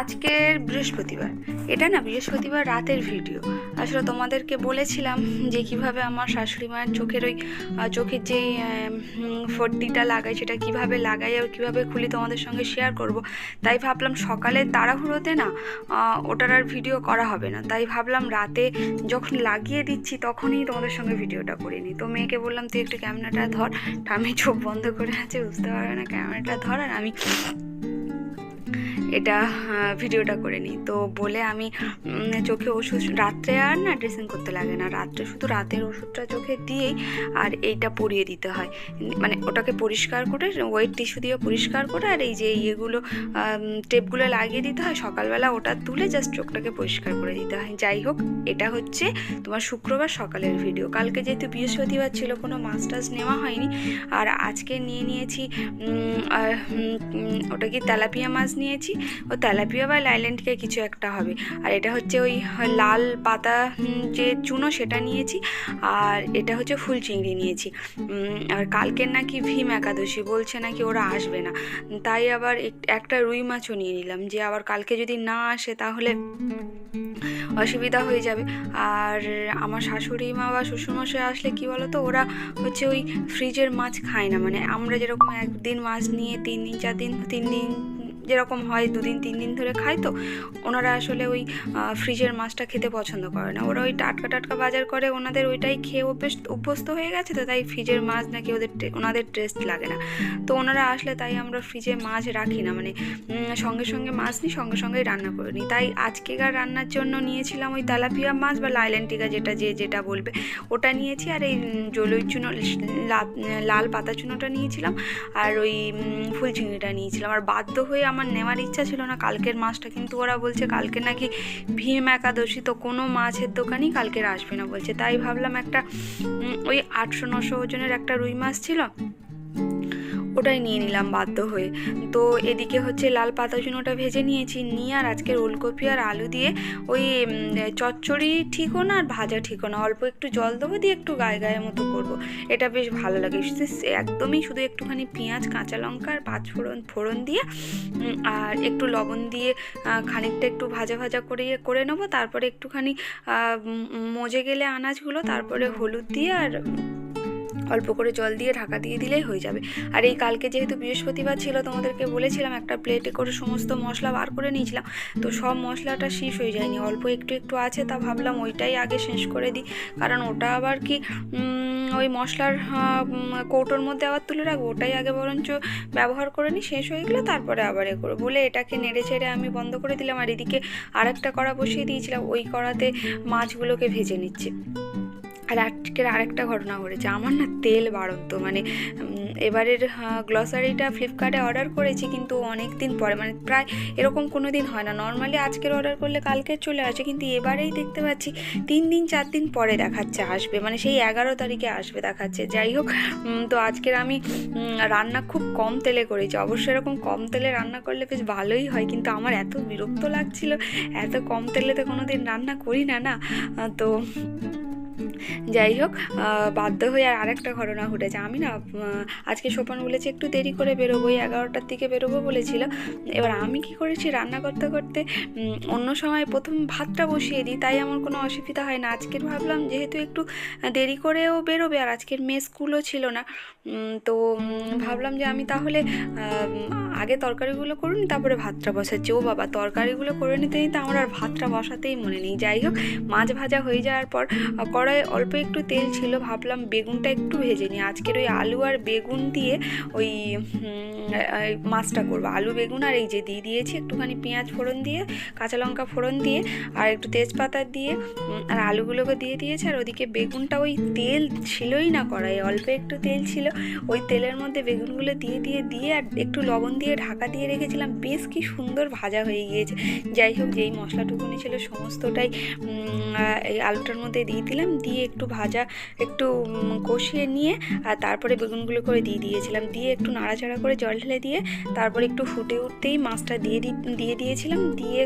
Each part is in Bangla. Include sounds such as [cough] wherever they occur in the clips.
আজকের বৃহস্পতিবার। এটা না, বৃহস্পতিবার রাতের ভিডিও। আসলে তোমাদেরকে বলেছিলাম যে কীভাবে আমার শাশুড়ি মায়ের চোখের ওই চোখের যে ফর্টিটা লাগাই, সেটা কীভাবে লাগাই আর কীভাবে খুলি তোমাদের সঙ্গে শেয়ার করব, তাই ভাবলাম সকালে তাড়াহুড়োতে না ওটার আর ভিডিও করা হবে না। তাই ভাবলাম রাতে যখন লাগিয়ে দিচ্ছি তখনই তোমাদের সঙ্গে ভিডিওটা করে নিই। তো মেয়েকে বললাম, তুই একটু ক্যামেরাটা ধর। আমি চোখ বন্ধ করে আছে, বুঝতে পারবে না, ক্যামেরাটা ধর আর আমি এটা ভিডিওটা করে নিই। তো বলে আমি চোখে ওষুধ, রাত্রে আর না ড্রেসিং করতে লাগে না। রাত্রে শুধু রাতের ওষুধটা চোখে দিয়েই আর এইটা পরিয়ে দিতে হয়। মানে ওটাকে পরিষ্কার করে ওয়েট টিস্যু দিয়ে পরিষ্কার করে আর এই যে ইয়েগুলো টেপগুলো লাগিয়ে দিতে হয়। সকালবেলা ওটা তুলে জাস্ট চোখটাকে পরিষ্কার করে দিতে হয়। যাই হোক, এটা হচ্ছে তোমার শুক্রবার সকালের ভিডিও কালকে যেহেতু বৃহস্পতিবার ছিল, কোনো টাছ নেওয়া হয়নি। আর আজকে নিয়ে নিয়েছি ওটা কি তেলাপিয়া মাছ নিয়েছি। ও তেলাপিয়া বা লাইল্যান্ডকে কিছু একটা হবে। আর এটা হচ্ছে ওই লাল পাতা যে চুনো সেটা নিয়েছি, আর এটা হচ্ছে ফুল চিংড়ি নিয়েছি। আর কালকের নাকি ভীম একাদশী, বলছে নাকি ওরা আসবে না। তাই আবার এক- একটা রুই মাছও নিয়ে নিলাম, যে আবার কালকে যদি না আসে তাহলে অসুবিধা হয়ে যাবে। আর আমার শাশুড়ি মা বা শ্বশুরমশাই আসলে কি বলো তো ওরা হচ্ছে ওই ফ্রিজের মাছ খায় না। মানে আমরা যেরকম একদিন মাছ নিয়ে তিন দিন, চার দিন, তিন দিন যেরকম হয় দুদিন তিন দিন ধরে খায় তো। ওনারা আসলে ওই ফ্রিজের মাছটা খেতে পছন্দ করে না। ওরা ওই টাটকা টাটকা বাজার করে, ওনাদের ওইটাই খেয়ে অভ্যেস অভ্যস্ত হয়ে গেছে তো, তাই ফ্রিজের মাছ নাকি ওদের ওনাদের টেস্ট লাগে না। তো ওনারা আসলে তাই আমরা ফ্রিজে মাছ রাখি না মানে সঙ্গে সঙ্গে মাছ নিই, সঙ্গে, সঙ্গেই রান্না করে নিই। তাই আজকেকার রান্নার জন্য নিয়েছিলাম ওই তেলাপিয়া মাছ বা লাইল্যান্টিকা যেটা, যে, যেটা বলবে। ওটা নিয়েছি আর এই জলই চুনো লাল পাতা চুনোটা নিয়েছিলাম। আর ওই ফুল চিংড়িটা নিয়েছিলাম। আর বাধ্য হয়ে আমার নেওয়ার ইচ্ছা ছিল না কালকের মাছটা, কিন্তু ওরা বলছে কালকে নাকি ভীম একাদশী, তো কোনো মাছের দোকানই কালকের আসবে না বলছে। তাই ভাবলাম একটা ওই আটশো নশো ওজনের একটা রুই মাছ ছিল ওটাই নিয়ে নিলাম বাধ্য হয়ে। তো এদিকে হচ্ছে লাল পাতা চুনোটা ভেজে নিয়েছি, নিয়ে আর আজকের ওলকপি আর আলু দিয়ে ওই চচ্চড়ি ঠিকও না আর ভাজা ঠিকও না। অল্প একটু জল দেবো, দিয়ে একটু গায়ে গায়ে মতো করব। এটা বেশ ভালো লাগে। একদমই শুধু একটুখানি পেঁয়াজ, কাঁচা লঙ্কা আর পাঁচ ফোড়ন ফোড়ন দিয়ে আর একটু লবণ দিয়ে খানিকটা একটু ভাজা ভাজা করে করে নেব। তারপরে একটুখানি মজে গেলে আনাজগুলো, তারপরে হলুদ দিয়ে আর অল্প করে জল দিয়ে ঢাকা দিয়ে দিলেই হয়ে যাবে। আর এই কালকে যেহেতু বৃহস্পতিবার ছিল, তোমাদেরকে বলেছিলাম একটা প্লেটে করে সমস্ত মশলা বার করে নিয়েছিলাম। তো সব মশলাটা শেষ হয়ে যায়নি। অল্প একটু একটু আছে তা ভাবলাম ওইটাই আগে শেষ করে দিই। কারণ ওটা আবার কি ওই মশলার কৌটোর মধ্যে আবার তুলে রাখব? ওটাই আগে বরঞ্চ ব্যবহার করে নিই, শেষ হয়ে গেলে তারপরে আবার এ করব। বলে এটাকে নেড়ে ছেড়ে আমি বন্ধ করে দিলাম। আর এদিকে আরেকটা কড়া বসিয়ে দিয়েছিলাম। ওই কড়াতে মাছগুলোকে ভেজে নিচ্ছে। আর আজকের আরেকটা ঘটনা ঘটেছে। আমার না তেল বাড়ন্ত মানে এবারের গ্লসারিটা ফ্লিপকার্টে অর্ডার করেছি, কিন্তু অনেক দিন পরে মানে প্রায় এরকম কোনো দিন হয় না। নর্মালি আজকের অর্ডার করলে কালকে চলে আসে, কিন্তু এবারেই দেখতে পাচ্ছি, তিন দিন, চার দিন পরে দেখাচ্ছে, আসবে। মানে সেই এগারো তারিখে আসবে, দেখাচ্ছে। যাই হোক তো আজকের আমি রান্না খুব কম তেলে করেছি। অবশ্যই এরকম কম তেলে রান্না করলে বেশ ভালোই হয়, কিন্তু আমার এত বিরক্ত লাগছিল, এত কম তেলে তো কোনো দিন রান্না করি না না? তো যাই হোক বাধ্য হয়ে আর আরেকটা ঘটনা ঘটেছে। আমি না আজকে সোপান বলেছে একটু দেরি করে বেরোবো এগারোটার দিকে বেরোবো বলেছিল। এবার আমি কি করেছি, রান্না করতে করতে অন্য সময় প্রথম ভাতটা বসিয়ে দিই, তাই আমার কোনো অসুবিধা হয় না। আজকের ভাবলাম যেহেতু একটু দেরি করেও বেরোবে, আর আজকের মেয়ে স্কুলও ছিল না তো ভাবলাম যে আমি তাহলে আগে তরকারিগুলো করুন তারপরে ভাতটা বসাচ্ছি। ও বাবা, তরকারিগুলো করে নিতে নিতে আমার আর ভাতটা বসাতেই মনে নেই। যাই হোক, মাছ ভাজা হয়ে যাওয়ার পর আহ, কড়াইয়ে অল্প একটু তেল ছিল ভাবলাম বেগুনটা একটু ভেজে নিই। আজকের ওই আলু আর বেগুন দিয়ে ওই মাছটা করব। আলু বেগুন আর এই যে দিয়ে দিয়েছি একটুখানি পেঁয়াজ ফোড়ন দিয়ে কাঁচা লঙ্কা ফোড়ন দিয়ে আর একটু তেজপাতা দিয়ে আর আলুগুলোকে দিয়ে দিয়েছে। আর ওদিকে বেগুনটা ওই তেল ছিলই না কড়াইয়ে অল্প একটু তেল ছিল। ওই তেলের মধ্যে বেগুনগুলো দিয়ে দিয়ে দিয়ে আর একটু লবণ দিয়ে ঢাকা দিয়ে রেখেছিলাম। বেশ কি সুন্দর ভাজা হয়ে গিয়েছে। যাই হোক যেই মশলাটুকুনি ছিল সমস্তটাই এই আলুটার মধ্যে দিয়ে দিলাম। দিয়ে একটু ভাজা, একটু কষিয়ে নিয়ে, আর তারপরে বেগুনগুলো করে দিয়ে দিয়েছিলাম। দিয়ে একটু নাড়াচাড়া করে জল ঢেলে দিয়ে, তারপরে একটু ফুটে উঠতেই মাছটা দিয়ে দিয়ে দিয়েছিলাম। দিয়ে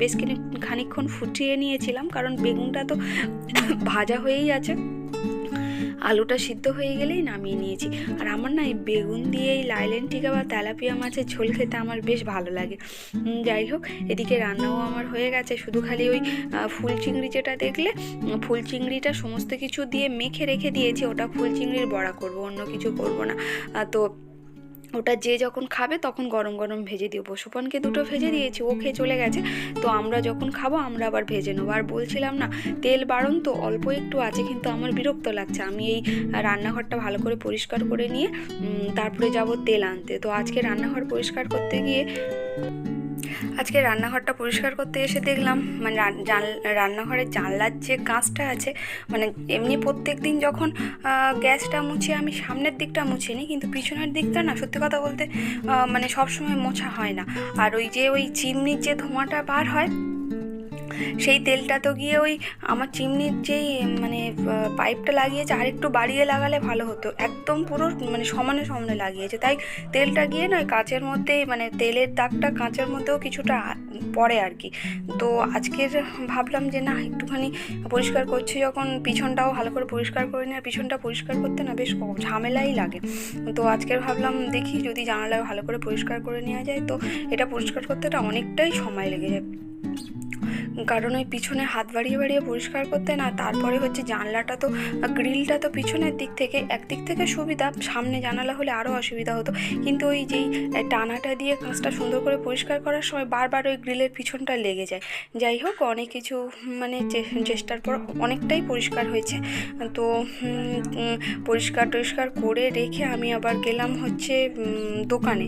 বেশ খানিকক্ষণ ফুটিয়ে নিয়েছিলাম, কারণ বেগুনটা তো [coughs] ভাজা হয়েই আছে। আলুটা সিদ্ধ হয়ে গেলেই নামিয়ে নিয়েছি। আর আমার না এই বেগুন দিয়ে এই লাইলেন টিকা বা তেলাপিয়া মাছের ঝোল খেতে আমার বেশ ভালো লাগে। যাই হোক, এদিকে রান্নাও আমার হয়ে গেছে। শুধু খালি ওই ফুল চিংড়ি যেটা দেখলে, ফুল চিংড়িটা সমস্ত কিছু দিয়ে মেখে রেখে দিয়েছি। ওটা ফুল চিংড়ির বড়া করব, অন্য কিছু করব না। তো ওটা যে যখন খাবে তখন গরম গরম ভেজে দিও। পশুপনকে দুটো ভেজে দিয়েছি ও খেয়ে চলে গেছে। তো আমরা যখন খাব আমরা আবার ভেজে নেব। আর বলছিলাম না তেল বাড়ন তো অল্প একটু আছে কিন্তু আমার বিরক্ত লাগছে। আমি এই রান্নাঘরটা ভালো করে পরিষ্কার করে নিয়ে তারপরে যাব তেল আনতে। তো আজকে রান্নাঘর পরিষ্কার করতে গিয়ে আজকে রান্নাঘরটা পরিষ্কার করতে এসে দেখলাম মানে রান্নাঘরের জানলার যে কাঁচটা আছে মানে এমনি প্রত্যেক দিন যখন গ্যাসটা মুছি আমি সামনের দিকটা মুছি নি কিন্তু পিছনের দিকটা না, সত্যি কথা বলতে মানে সবসময় মোছা হয় না। আর ওই যে ওই চিমনির যে ধোঁয়াটা বার হয় সেই তেলটা তো গিয়ে ওই আমার চিমনির যেই মানে পাইপটা লাগিয়েছে আর একটু বাড়িয়ে লাগালে ভালো হতো। একদম পুরো মানে সমানে সমানে লাগিয়েছে। তাই তেলটা গিয়ে নয় কাঁচের মধ্যেই মানে তেলের দাগটা কাঁচের মধ্যেও কিছুটা পড়ে আর কি। তো আজকের ভাবলাম যে না, একটুখানি পরিষ্কার করছি যখন পিছনটাও ভালো করে পরিষ্কার করে নিয়ে, পিছনটা পরিষ্কার করতে না বেশ ঝামেলাই লাগে। তো আজকের ভাবলাম দেখি যদি জানালা ভালো করে পরিষ্কার করে নেওয়া যায়, তো এটা পরিষ্কার করতে না অনেকটাই সময় লেগে যায়। কারণ ওই পিছনে হাত বাড়িয়ে বাড়িয়ে পরিষ্কার করতে না, তারপরে হচ্ছে জানলাটা তো গ্রিলটা তো পিছনের দিক থেকে, একদিক থেকে সুবিধা, সামনে জানালা হলে আরও অসুবিধা হতো। কিন্তু ওই যেই টানাটা দিয়ে কাঁচটা সুন্দর করে পরিষ্কার করার সময় বারবার ওই গ্রিলের পিছনটা লেগে যায়। যাই হোক, অনেক কিছু মানে চেষ্টার পর অনেকটাই পরিষ্কার হয়েছে। তো পরিষ্কার টরিষ্কার করে রেখে আমি আবার গেলাম হচ্ছে দোকানে।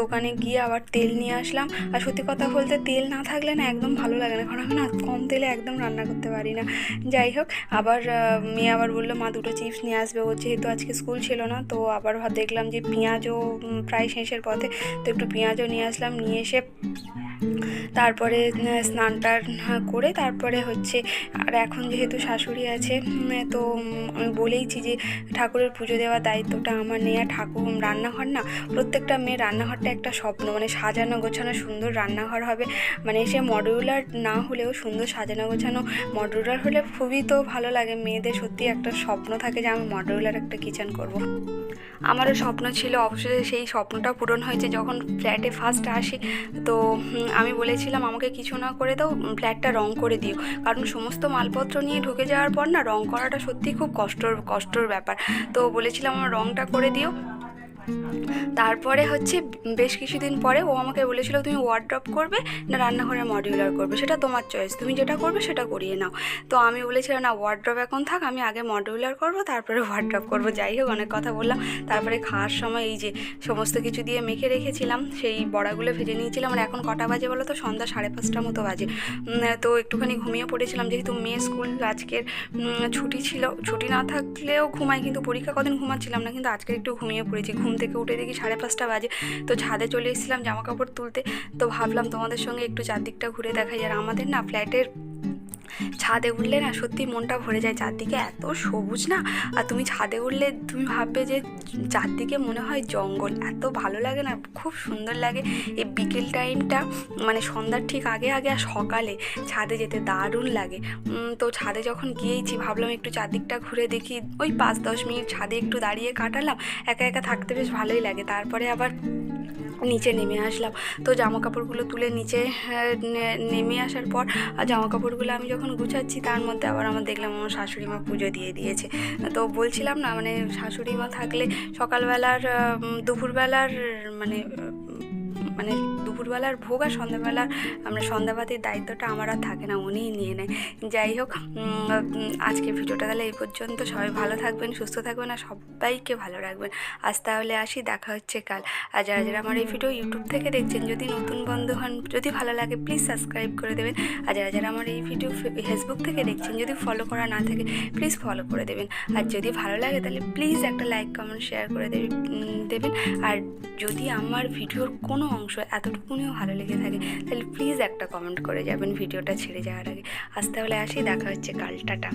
দোকানে গিয়ে আবার তেল নিয়ে আসলাম। আর সত্যি কথা বলতে তেল না থাকলে না একদম ভালো লাগে না। কারণ না কম তেলে একদম রান্না করতে পারি না। যাই হোক, আবার মেয়ে আবার বলল, মা, দুটো চিপস নিয়ে আসবে। ও যেহেতু আজকে স্কুল ছিল না, তো আবার দেখলাম যে পেঁয়াজও প্রায় শেষের পথে। তো একটু পেঁয়াজও নিয়ে আসলাম, নিয়ে এসে তারপরে স্নান টান করে তারপরে হচ্ছে, আর এখন যেহেতু শাশুড়ি আছে তো আমি বলেইছি যে ঠাকুরের পুজো দেওয়ার দায়িত্বটা আমার নেওয়া ঠাকুর রান্নাঘর না, প্রত্যেকটা মেয়ের রান্নাঘরটা একটা স্বপ্ন। মানে সাজানো, গোছানো সুন্দর রান্নাঘর হবে। মানে সে মডিউলার না হলেও সুন্দর সাজানো, গোছানো মডিউলার হলে খুবই তো ভালো লাগে। মেয়েদের সত্যি একটা স্বপ্ন থাকে যে আমি মডিউলার একটা কিচেন করব। আমারও স্বপ্ন ছিল অবশ্যই সেই স্বপ্নটা পূরণ হয়েছে। যখন ফ্ল্যাটে ফার্স্ট আসি, তো আমি বলেছিলাম, আমাকে কিছু না করে দাও ফ্ল্যাটটা রং করে দিও। কারণ সমস্ত মালপত্র নিয়ে ঢুকে যাওয়ার পর না, রং করাটা সত্যি খুব কষ্টর কষ্টর ব্যাপার। তো বলেছিলাম, আমার রংটা করে দিও। তারপরে হচ্ছে বেশ কিছুদিন পরে ও আমাকে বলেছিল, তুমি ওয়ার্ড্রপ করবে না রান্নাঘরে মডিউলার করবে? সেটা তোমার চয়েস তুমি যেটা করবে সেটা করিয়ে নাও। তো আমি বলেছিলাম, না ওয়ার্ড্রপ এখন থাক, আমি আগে মডিউলার করব, তারপরে ওয়ার্ড্রপ করব। যাই হোক, অনেক কথা বললাম। তারপরে খাওয়ার সময় এই যে সমস্ত কিছু দিয়ে মেখে রেখেছিলাম, সেই বড়াগুলো ভেজে নিয়েছিলাম। আর এখন কটা বাজে বলো তো? সন্ধ্যা সাড়ে পাঁচটার মতো বাজে। তো একটুখানি ঘুমিয়ে পড়েছিলাম। যেহেতু মেয়ে স্কুল আজকের ছুটি ছিল, ছুটি না থাকলেও ঘুমাই, কিন্তু পরীক্ষা কদিন ঘুমাচ্ছিলাম না, কিন্তু আজকে একটু ঘুমিয়ে পড়েছি। ঘুম থেকে উঠে দেখি সাড়ে পাঁচটা বাজে। তো ছাদে চলে এসেছিলাম জামা কাপড় তুলতে। তো ভাবলাম তোমাদের সঙ্গে একটু চারদিকটা ঘুরে দেখাই। আর আমাদের না ফ্ল্যাটের ছাদে উঠলে না সত্যি মনটা ভরে যায়। চারদিকে এত সবুজ না? আর তুমি ছাদে উঠলে তুমি ভাববে যে চারদিকে মনে হয় জঙ্গল। এত ভালো লাগে না? খুব সুন্দর লাগে। এই বিকেল টাইমটা মানে সন্ধ্যার ঠিক আগে আগে আর সকালে ছাদে যেতে দারুণ লাগে। তো ছাদে যখন গিয়েছি ভাবলাম একটু চারদিকটা ঘুরে দেখি। ওই পাঁচ দশ মিনিট ছাদে একটু দাঁড়িয়ে কাটালাম। একা একা থাকতে বেশ ভালোই লাগে। তারপরে আবার নিচে নেমে আসলাম। তো জামা কাপড়গুলো তুলে নিচে নেমে আসার পর জামা কাপড়গুলো আমি যখন গুছাচ্ছি, তার মধ্যে আবার আমার দেখলাম আমার শাশুড়ি মা পুজো দিয়ে দিয়েছে। তো বলছিলাম না মানে শাশুড়ি মা থাকলে সকালবেলার দুপুরবেলার মানে মানে দুপুরবেলার ভোগ আর সন্ধ্যাবেলার, আমরা সন্ধ্যাবাতির দায়িত্বটা আমার আর থাকে না, উনিই নিয়ে নেয়। যাই হোক আজকে ভিডিওটা তাহলে এই পর্যন্ত। সবাই ভালো থাকবেন, সুস্থ থাকবেন আর সবাইকে ভালো রাখবেন। আজ তাহলে আসি, দেখা হচ্ছে কাল। আর যারা যারা আমার এই ভিডিও ইউটিউব থেকে দেখছেন, যদি নতুন বন্ধু হন, যদি ভালো লাগে প্লিজ সাবস্ক্রাইব করে দেবেন। আর যারা যারা আমার এই ভিডিও ফেসবুক থেকে দেখছেন, যদি ফলো করা না থাকে প্লিজ ফলো করে দেবেন। আর যদি ভালো লাগে, তাহলে প্লিজ একটা লাইক কমেন্ট শেয়ার করে দেবে দেবেন। আর যদি আমার ভিডিওর কোনো অংশ এতটুকুনিও ভালো লেগে থাকে, তাহলে প্লিজ একটা কমেন্ট করে যাবেন ভিডিওটা ছেড়ে যাওয়ার আগে। আজ তাহলে আসি, দেখা হচ্ছে কাল, টাটা।